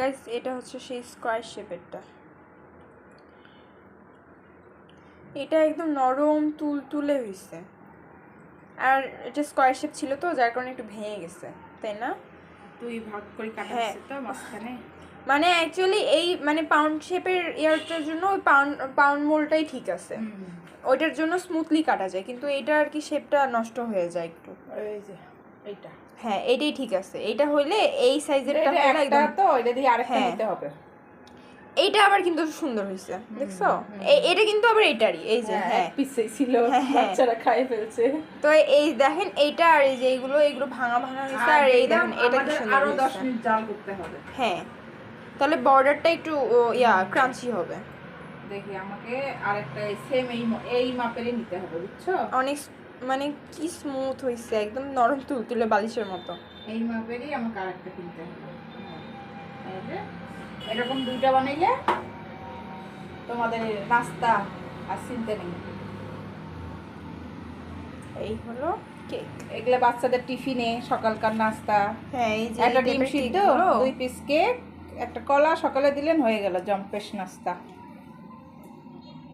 Guys এটা হচ্ছে সেই স্কোয়ার শেপেরটা এটা একদম নরম তুল তুলে হয়েছে আর এটা স্কোয়ার শেপ ছিল তো যার কারণে একটু ভেঙে গেছে তাই না? দুই ভাগ করে কাটা হ্যাঁ। হয়েছে তো মাঝখানে। মানে অ্যাকচুয়ালি এই মানে পাউন্ড শেপের ইয়ারটার জন্য ওই পাউন্ড পাউন্ড মোলটাই ঠিক আছে। ওইটার জন্য স্মুথলি কাটা যায় কিন্তু এটা আর কি শেপটা নষ্ট হয়ে যায় একটু। এই যে। এইটা। হ্যাঁ এটাই ঠিক আছে। এটা হইলে এই সাইজেরটা হলে একদম তো এটা দিয়ে আরেকটা হ্যাঁ। নিতে হবে। এইটা আবার কিন্তু সুন্দর হয়েছে দেখছ? এটা কিন্তু আবার এটারই এই যে হ্যাঁ পিসে ছিল হ্যাঁ, হ্যাঁ। বাচ্চারা খাই ফেলছে। তো এই দেখেন এইটা আর এই যে এইগুলো এইগুলো ভাঙা ভাঙা হয়েছে আর এই দেখেন এটা কি সুন্দর আরও দশ হয়েছে। মিনিট জাল করতে হবে। হ্যাঁ। তাহলে বর্ডারটা একটু ইয়া ক্রাঞ্চি হবে। দেখি আমাকে আরেকটা সেম এই এই মাপেরই নিতে হবে বুঝছ? অনেক মানে কি স্মুথ হয়েছে একদম নরম তুলতুলে বালিশের মতো। এই মাপেরই আমাকে আরেকটা কিনতে হবে। এরকম দুইটা বানাইলে তোমাদের নাস্তা আর চিনতে নেই। এই হলো কেক এগুলো বাচ্চাদের টিফিনে সকালকার নাস্তা। হ্যাঁ এই যে একটা ডিম সিদ্ধ দুই পিস কেক একটা কলা সকালে দিলেন হয়ে গেল জম্পেশ নাস্তা।